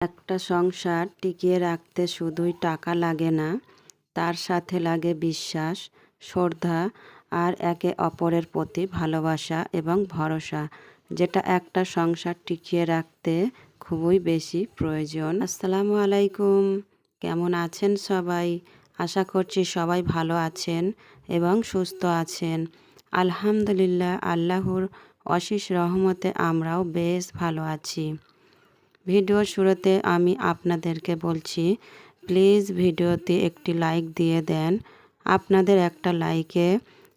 একটা সংসার টিকিয়ে রাখতে শুধুই টাকা লাগে না, তার সাথে লাগে বিশ্বাস, শ্রদ্ধা আর একে অপরের প্রতি ভালোবাসা এবং ভরসা, যেটা একটা সংসার টিকিয়ে রাখতে খুবই বেশি প্রয়োজন। আসসালামু আলাইকুম, কেমন আছেন সবাই? আশা করছি সবাই ভালো আছেন এবং সুস্থ আছেন। আলহামদুলিল্লাহ, আল্লাহর অশেষ রহমতে আমরাও বেশ ভালো আছি। ভিডিওর শুরুতে আমি আপনাদেরকে বলছি প্লিজ ভিডিওতে একটি লাইক দিয়ে দেন। আপনাদের একটা লাইকে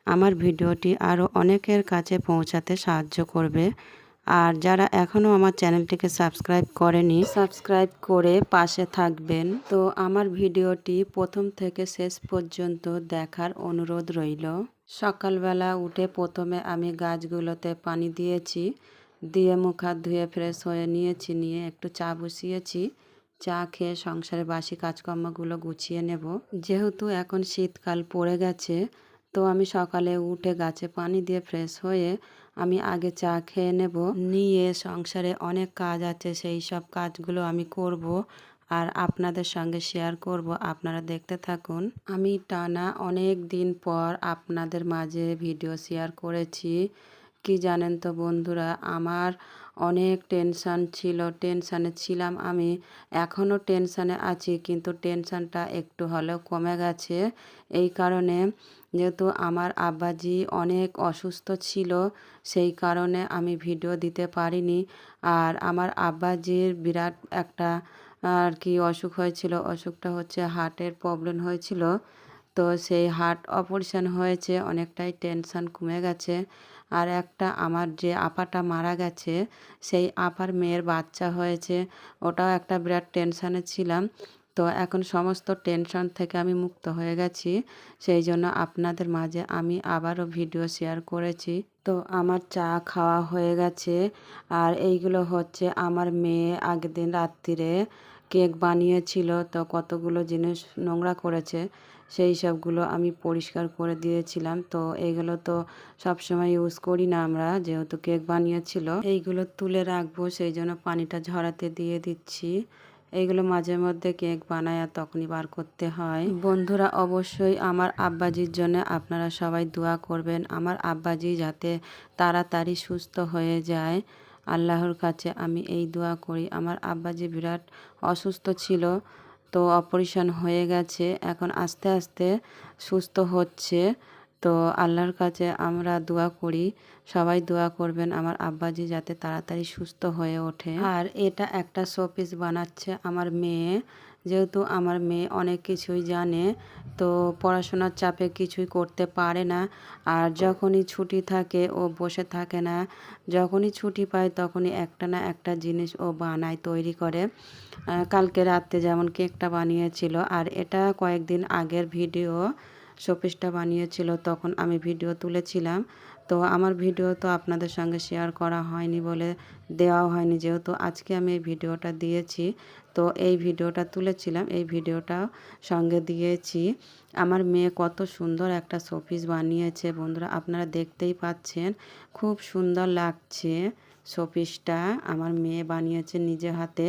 আমার ভিডিওটি আরও অনেকের কাছে পৌঁছাতে সাহায্য করবে। আর যারা এখনও আমার চ্যানেলটিকে সাবস্ক্রাইব করেনি, সাবস্ক্রাইব করে পাশে থাকবেন। তো আমার ভিডিওটি প্রথম থেকে শেষ পর্যন্ত দেখার অনুরোধ রইল। সকালবেলা উঠে প্রথমে আমি গাছগুলোতে পানি দিয়েছি। দিয়ে মুখ হাত ধুয়ে ফ্রেশ হয়ে নিয়েছি, নিয়ে একটু চা বসিয়েছি। চা খেয়ে সংসারে বাসি কাজকর্মগুলো গুছিয়ে নেব। যেহেতু এখন শীতকাল পড়ে গেছে, তো আমি সকালে উঠে গাছে পানি দিয়ে ফ্রেশ হয়ে আমি আগে চা খেয়ে নেব। নিয়ে সংসারে অনেক কাজ আছে, সেই সব কাজগুলো আমি করব আর আপনাদের সঙ্গে শেয়ার করব, আপনারা দেখতে থাকুন। আমি টানা অনেক দিন পর আপনাদের মাঝে ভিডিও শেয়ার করেছি। কি জানেন তো বন্ধুরা? আমার অনেক টেনশান ছিল, টেনশানে ছিলাম আমি। এখনও টেনশানে আছি, কিন্তু টেনশানটা একটু হলেও কমে গেছে। এই কারণে যেহেতু আমার আব্বাজি অনেক অসুস্থ ছিল, সেই কারণে আমি ভিডিও দিতে পারিনি। আর আমার আব্বাজির বিরাট একটা, আর কি, অসুখ হয়েছিল। অসুখটা হচ্ছে হার্টের প্রবলেম হয়েছিল। তো সেই হার্ট অপারেশন হয়েছে, অনেকটাই টেনশান কমে গেছে। আর একটা আমার যে আপাটা মারা গেছে, সেই আপার মেয়ের বাচ্চা হয়েছে। ওটাও একটা বিরাট টেনশানে ছিলাম। তো এখন সমস্ত টেনশন থেকে আমি মুক্ত হয়ে গেছি। সেই জন্য আপনাদের মাঝে আমি আবারও ভিডিও শেয়ার করেছি। তো আমার চা খাওয়া হয়ে গেছে। আর এইগুলো হচ্ছে আমার মেয়ে আগের দিন রাত্রিরে কেক বানিয়েছিল। তো কতগুলো জিনিস নোংরা করেছে। সেই সবগুলো আমি পরিষ্কার করে দিয়েছিলাম। তো এইগুলো তো সবসময় ইউজ করি না আমরা, যেহেতু কেক বানিয়েছিল। এইগুলো তুলে রাখব, সেই জন্য পানিটা ঝরাতে দিয়ে দিচ্ছি। এইগুলো মাঝে মধ্যে কেক বানায় আর তখনই বার করতে হয়। বন্ধুরা, অবশ্যই আমার আব্বাজির জন্য আপনারা সবাই দোয়া করবেন। আমার আব্বাজি যাতে তাড়াতাড়ি সুস্থ হয়ে যায়। আল্লাহর কাছে আমি এই দোয়া করি। আমার আব্বাজি বিরাট অসুস্থ ছিল। তো অপারেশন হয়ে গেছে এখন আস্তে আস্তে সুস্থ হচ্ছে। তো আল্লাহর কাছে আমরা দোয়া করি, সবাই দোয়া করবেন আমার আব্বাজি যাতে তাড়াতাড়ি সুস্থ হয়ে ওঠে। আর এটা একটা শোপিস বানাচ্ছে আমার মেয়ে। যেহেতু আমার মেয়ে অনেক কিছুই জানে, তো পড়াশোনার চাপে কিছুই করতে পারে না। আর যখনই ছুটি থাকে, ও বসে থাকে না, যখনই ছুটি পায় তখনই একটা না একটা জিনিস ও বানায়, তৈরি করে। কালকে রাত্রে যেমন কেকটা বানিয়েছিল। আর এটা কয়েকদিন আগের ভিডিও। শোপিসটা বানিয়েছিল, তখন আমি ভিডিও তুলেছিলাম। তো আমার ভিডিও তো আপনাদের সঙ্গে শেয়ার করা হয়নি বলে দেওয়া হয়নি, যেহেতু আজকে আমি এই ভিডিওটা দিয়েছি। তো এই ভিডিওটা তুলেছিলাম, এই ভিডিওটা সঙ্গে দিয়েছি। আমার মেয়ে কত সুন্দর একটা শোপিস বানিয়েছে, বন্ধুরা, আপনারা দেখতেই পাচ্ছেন। খুব সুন্দর লাগছে। শোপিসটা আমার মেয়ে বানিয়েছে নিজে হাতে।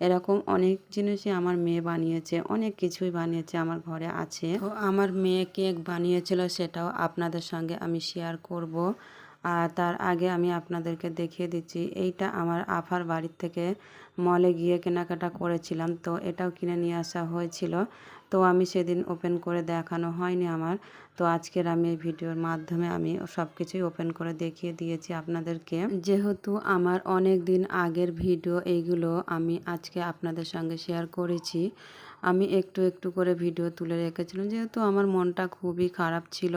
এরকম অনেক জিনিসই আমার মেয়ে বানিয়েছে, অনেক কিছুই বানিয়েছে আমার ঘরে আছে। তো আমার মেয়ে কেক বানিয়েছিল সেটাও আপনাদের সঙ্গে আমি শেয়ার করব। আর তার আগে আমি আপনাদেরকে দেখিয়ে দিচ্ছি, এইটা আমার আফার বাড়ির থেকে মলে গিয়ে কেনাকাটা করেছিলাম। তো এটাও কিনে নিয়ে আসা হয়েছিল। তো আমি সেদিন ওপেন করে দেখানো হয়নি আমার। তো আজকের আমি এই ভিডিওর মাধ্যমে আমি সব কিছুই ওপেন করে দেখিয়ে দিয়েছি আপনাদেরকে। যেহেতু আমার অনেক দিন আগের ভিডিও এইগুলো আমি আজকে আপনাদের সঙ্গে শেয়ার করেছি, আমি একটু একটু করে ভিডিও তুলে রেখেছিলাম। যেহেতু আমার মনটা খুবই খারাপ ছিল,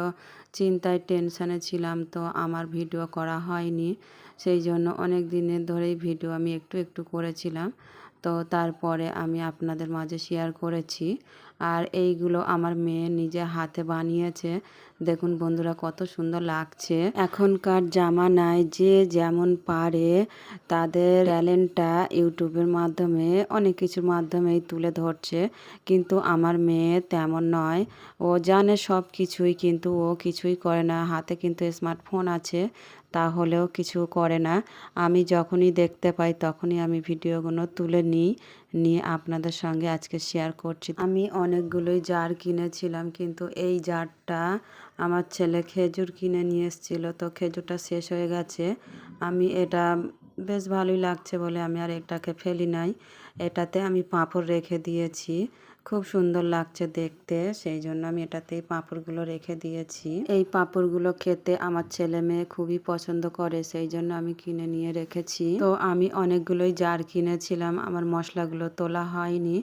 চিন্তায় টেনশানে ছিলাম, তো আমার ভিডিও করা হয়নি। সেই জন্য অনেক দিনের ধরেই ভিডিও আমি একটু একটু করেছিলাম। তো তারপরে আমি আপনাদের মাঝে শেয়ার করেছি। আর এইগুলো আমার মেয়ে নিজে হাতে বানিয়েছে। দেখুন বন্ধুরা কত সুন্দর লাগছে। এখনকার জামানায় যে যেমন পারে তাদের ট্যালেন্টটা ইউটিউবের মাধ্যমে, অনেক কিছুর মাধ্যমেই তুলে ধরছে। কিন্তু আমার মেয়ে তেমন নয়। ও জানে সব কিছুই কিন্তু ও কিছুই করে না। হাতে কিন্তু স্মার্টফোন আছে। তাহলেও কিছু করে না। আমি যখনই দেখতে পাই, তখনই আমি ভিডিওগুলো তুলে নিই, নিয়ে আপনাদের সঙ্গে আজকে শেয়ার করছি। আমি অনেকগুলোই জার কিনেছিলাম, কিন্তু এই জারটা আমার ছেলে খেজুর কিনে নিয়ে এসেছিল, তো খেজুরটা শেষ হয়ে গেছে। আমি এটা বেশ ভালোই লাগছে বলে আমি আর এটাকে ফেলি নাই। এটাতে আমি পাঁপড় রেখে দিয়েছি। খুব সুন্দর লাগছে দেখতে, সেই জন্য আমি এটাতেই পাঁপড়গুলো রেখে দিয়েছি। এই পাঁপড়গুলো খেতে আমার ছেলে মেয়ে খুবই পছন্দ করে, সেই জন্য আমি কিনে নিয়ে রেখেছি। তো আমি অনেকগুলোই জার কিনেছিলাম, আমার মশলাগুলো তোলা হয়নি।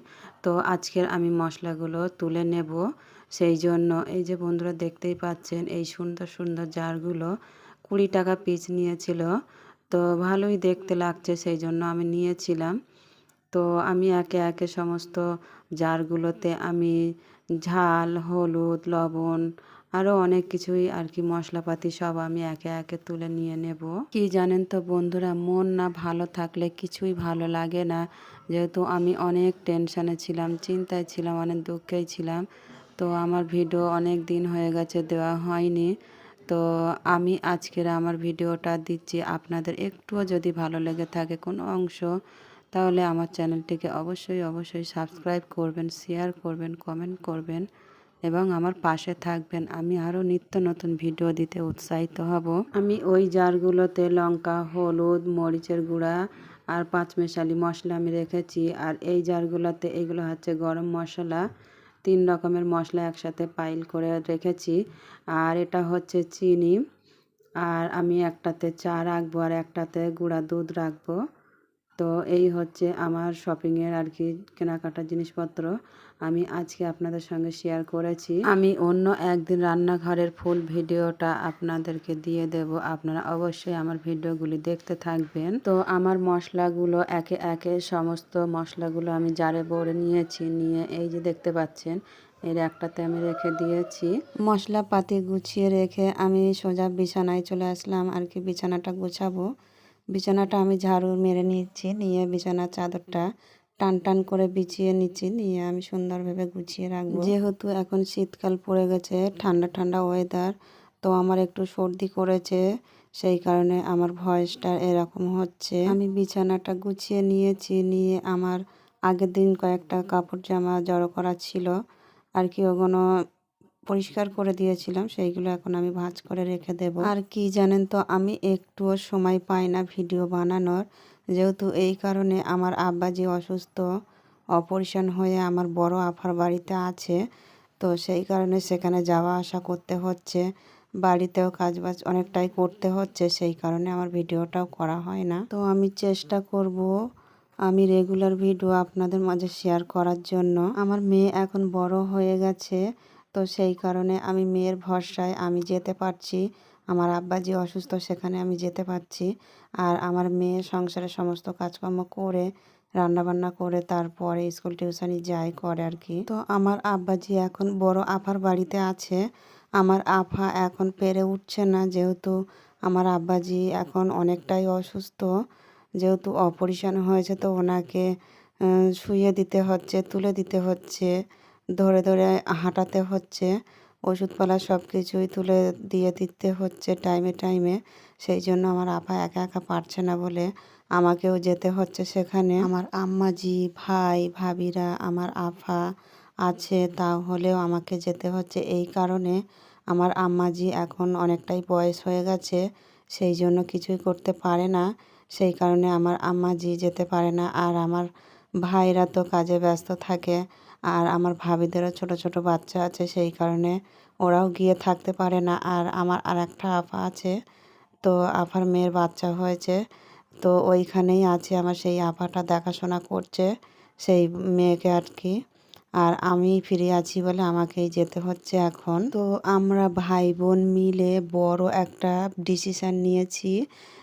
তো আজকের আমি মশলাগুলো তুলে নেব। সেই জন্য এই যে বন্ধুরা দেখতেই পাচ্ছেন, এই সুন্দর সুন্দর জারগুলো কুড়ি টাকা পিস নিয়েছিল। তো ভালোই দেখতে লাগছে, সেই জন্য আমি নিয়েছিলাম। তো আমি একে একে সমস্ত জারগুলোতে আমি ঝাল, হলুদ, লবণ আরও অনেক কিছুই আর কি মশলাপাতি সব আমি একে একে তুলে নিয়ে নেব। কি জানেন তো বন্ধুরা, মন না ভালো থাকলে কিছুই ভালো লাগে না। যেহেতু আমি অনেক টেনশানে ছিলাম, চিন্তায় ছিলাম, অনেক দুঃখেই ছিলাম, তো আমার ভিডিও অনেক দিন হয়ে গেছে, দেওয়া হয়নি। তো আমি আজকের আমার ভিডিওটা দিচ্ছি। আপনাদের একটুও যদি ভালো লেগে থাকে কোনো অংশ তাহলে আমার চ্যানেলটিকে অবশ্যই অবশ্যই সাবস্ক্রাইব করবেন শেয়ার করবেন কমেন্ট করবেন এবং আমার পাশে থাকবেন। আমি আরও নিত্য নতুন ভিডিও দিতে উৎসাহিত হব। আমি ওই জারগুলোতে লঙ্কা, হলুদ, মরিচের গুঁড়া আর পাঁচমেশালি মশলা আমি রেখেছি। আর এই জারগুলোতে এগুলো হচ্ছে গরম মশলা। তিন রকমের মশলা একসাথে পাইল করে রেখেছি। আর এটা হচ্ছে চিনি। আর আমি একটাতে চা রাখব আর একটাতে গুঁড়া দুধ রাখব। তো এই হচ্ছে আমার শপিংয়ের আর কি কেনাকাটার জিনিসপত্র আমি আজকে আপনাদের সঙ্গে শেয়ার করেছি। আমি অন্য একদিন রান্নাঘরের ফুল ভিডিওটা আপনাদেরকে দিয়ে দেব। আপনারা অবশ্যই আমার ভিডিওগুলি দেখতে থাকবেন। তো আমার মশলাগুলো একে একে সমস্ত মশলাগুলো আমি জারে বড়ে নিয়েছি, নিয়ে এই যে দেখতে পাচ্ছেন, এর একটাতে আমি রেখে দিয়েছি। মশলাপাতি গুছিয়ে রেখে আমি সোজা বিছানায় চলে আসলাম। আর কি বিছানাটা গুছাবো। বিছানাটা আমি ঝাড়ু মেরে নিচ্ছি নিয়ে বিছানার চাদরটা টান টান করে বিছিয়ে নিচ্ছি, নিয়ে আমি সুন্দরভাবে গুছিয়ে রাখব। যেহেতু এখন শীতকাল পড়ে গেছে, ঠান্ডা ঠান্ডা ওয়েদার তো আমার একটু সর্দি করেছে, সেই কারণে আমার ভয়েসটা এরকম হচ্ছে। আমি বিছানাটা গুছিয়ে নিয়েছি, নিয়ে আমার আগের দিন কয়েকটা কাপড় জামা জড়ো করা ছিল। আর কি ওগুলো পরিষ্কার করে দিয়েছিলাম, সেইগুলো এখন আমি ভাঁজ করে রেখে দেব। আর কি জানেন তো, আমি একটুও সময় পাই না ভিডিও বানানোর। যেহেতু এই কারণে আমার আব্বাজি অসুস্থ, অপারেশন হয়ে আমার বড় আফার বাড়িতে আছে, তো সেই কারণে সেখানে যাওয়া আসা করতে হচ্ছে। বাড়িতেও কাজবাজ অনেকটাই করতে হচ্ছে, সেই কারণে আমার ভিডিওটাও করা হয় না। তো আমি চেষ্টা করব আমি রেগুলার ভিডিও আপনাদের মাঝে শেয়ার করার জন্য। আমার মেয়ে এখন বড় হয়ে গেছে তো সেই কারণে আমি মেয়ের ভরসায় আমি যেতে পারছি। আমার আব্বা যে অসুস্থ, সেখানে আমি যেতে পারছি। আর আমার মেয়ে সংসারে সমস্ত কাজকর্ম করে, রান্নাবান্না করে, তারপরে স্কুল টিউশনি যাই, করে আর কি। তো আমার আব্বাজি এখন বড় আফার বাড়িতে আছে, আমার আফা এখন পেরে উঠছে না। যেহেতু আমার আব্বাজি এখন অনেকটাই অসুস্থ, যেহেতু অপারেশন হয়েছে তো ওনাকে শুয়ে দিতে হচ্ছে, তুলে দিতে হচ্ছে। ধরে ধরে হাঁটাতে হচ্ছে। ওষুধপালা সব কিছুই তুলে দিয়ে দিতে হচ্ছে টাইমে টাইমে সেই জন্য আমার আপা একা একা পারছে না বলে আমাকেও যেতে হচ্ছে সেখানে। আমার আম্মাজি, ভাই, ভাবিরা, আমার আফা আছে তাহলেও আমাকে যেতে হচ্ছে। এই কারণে আমার আম্মাজি এখন অনেকটাই বয়স হয়ে গেছে, সেই জন্য কিছুই করতে পারে না। সেই কারণে আমার আম্মাজি যেতে পারে না। আর আমার ভাইরা তো কাজে ব্যস্ত থাকে আর আমার ভাবিদেরও ছোট ছোট বাচ্চা আছে, সেই কারণে ওরাও গিয়ে থাকতে পারে না। আর আমার আর একটা আপা আছে, তো আপার মেয়ের বাচ্চা হয়েছে, তো ওইখানেই আছে আমার সেই আপাটা দেখাশোনা করছে, সেই মেয়েকে আর কি। আর আমি ফিরে আছি বলে আমাকেই যেতে হচ্ছে এখন। তো আমরা ভাই বোন মিলে বড় একটা ডিসিশান নিয়েছি,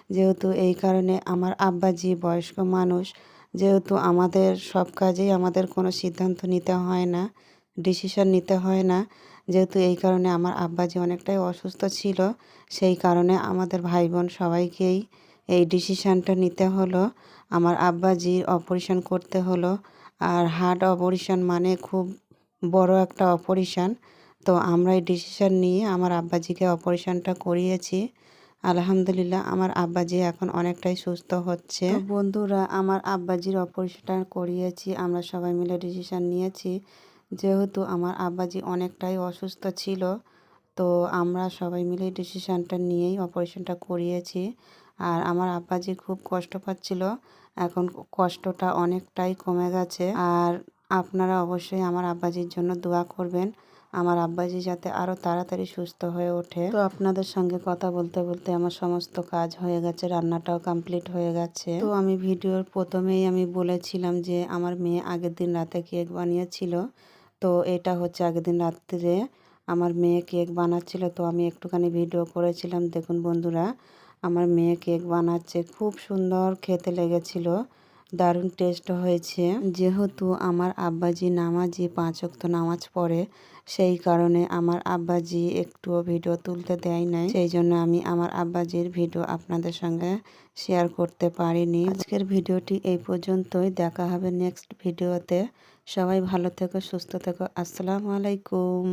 যেহেতু এই কারণে আমার আব্বাজি বয়স্ক মানুষ যেহেতু আমাদের সব কাজেই আমাদের কোনো সিদ্ধান্ত নিতে হয় না ডিসিশন নিতে হয় না। যেহেতু এই কারণে আমার আব্বাজি অনেকটাই অসুস্থ ছিল, সেই কারণে আমাদের ভাই বোন সবাইকেই এই ডিসিশানটা নিতে হলো। আমার আব্বাজির অপারেশন করতে হলো। আর হার্ট অপারেশন মানে খুব বড় একটা অপারেশন তো আমরা এই ডিসিশান নিয়ে আমার আব্বাজিকে অপারেশনটা করিয়েছি। আলহামদুলিল্লাহ, আমার আব্বাজি এখন অনেকটাই সুস্থ হচ্ছে। বন্ধুরা, আমার আব্বাজির অপারেশনটা করিয়েছি, আমরা সবাই মিলে ডিসিশান নিয়েছি। যেহেতু আমার আব্বাজি অনেকটাই অসুস্থ ছিল, তো আমরা সবাই মিলে ডিসিশানটা নিয়েই অপারেশনটা করিয়েছি। আর আমার আব্বাজি খুব কষ্ট পাচ্ছিল, এখন কষ্টটা অনেকটাই কমে গেছে। আর আপনারা অবশ্যই আমার আব্বাজির জন্য দোয়া করবেন। আমার আব্বাজি যাতে আরও তাড়াতাড়ি সুস্থ হয়ে ওঠে। তো আপনাদের সঙ্গে কথা বলতে বলতে আমার সমস্ত কাজ হয়ে গেছে, রান্নাটাও কমপ্লিট হয়ে গেছে। তো আমি ভিডিওর প্রথমেই আমি বলেছিলাম যে, আমার মেয়ে আগের দিন রাতে কেক বানিয়েছিল। তো এটা হচ্ছে আগের দিন রাত্রে আমার মেয়ে কেক বানাচ্ছিল। তো আমি একটুখানি ভিডিও করেছিলাম। দেখুন বন্ধুরা, আমার মেয়ে কেক বানাচ্ছে, খুব সুন্দর খেতে লেগেছিল। দারুণ টেস্ট হয়েছে। যেহেতু আমার আব্বাজি নামাজি পাঁচ ওয়াক্ত নামাজ পড়ে, সেই কারণে আমার আব্বাজি একটুও ভিডিও তুলতে দেয় নাই। সেই জন্য আমি আমার আব্বাজির ভিডিও আপনাদের সঙ্গে শেয়ার করতে পারিনি। আজকের ভিডিওটি এই পর্যন্তই। দেখা হবে নেক্সট ভিডিওতে সবাই ভালো থেকো, সুস্থ থেকো। আসসালামু আলাইকুম।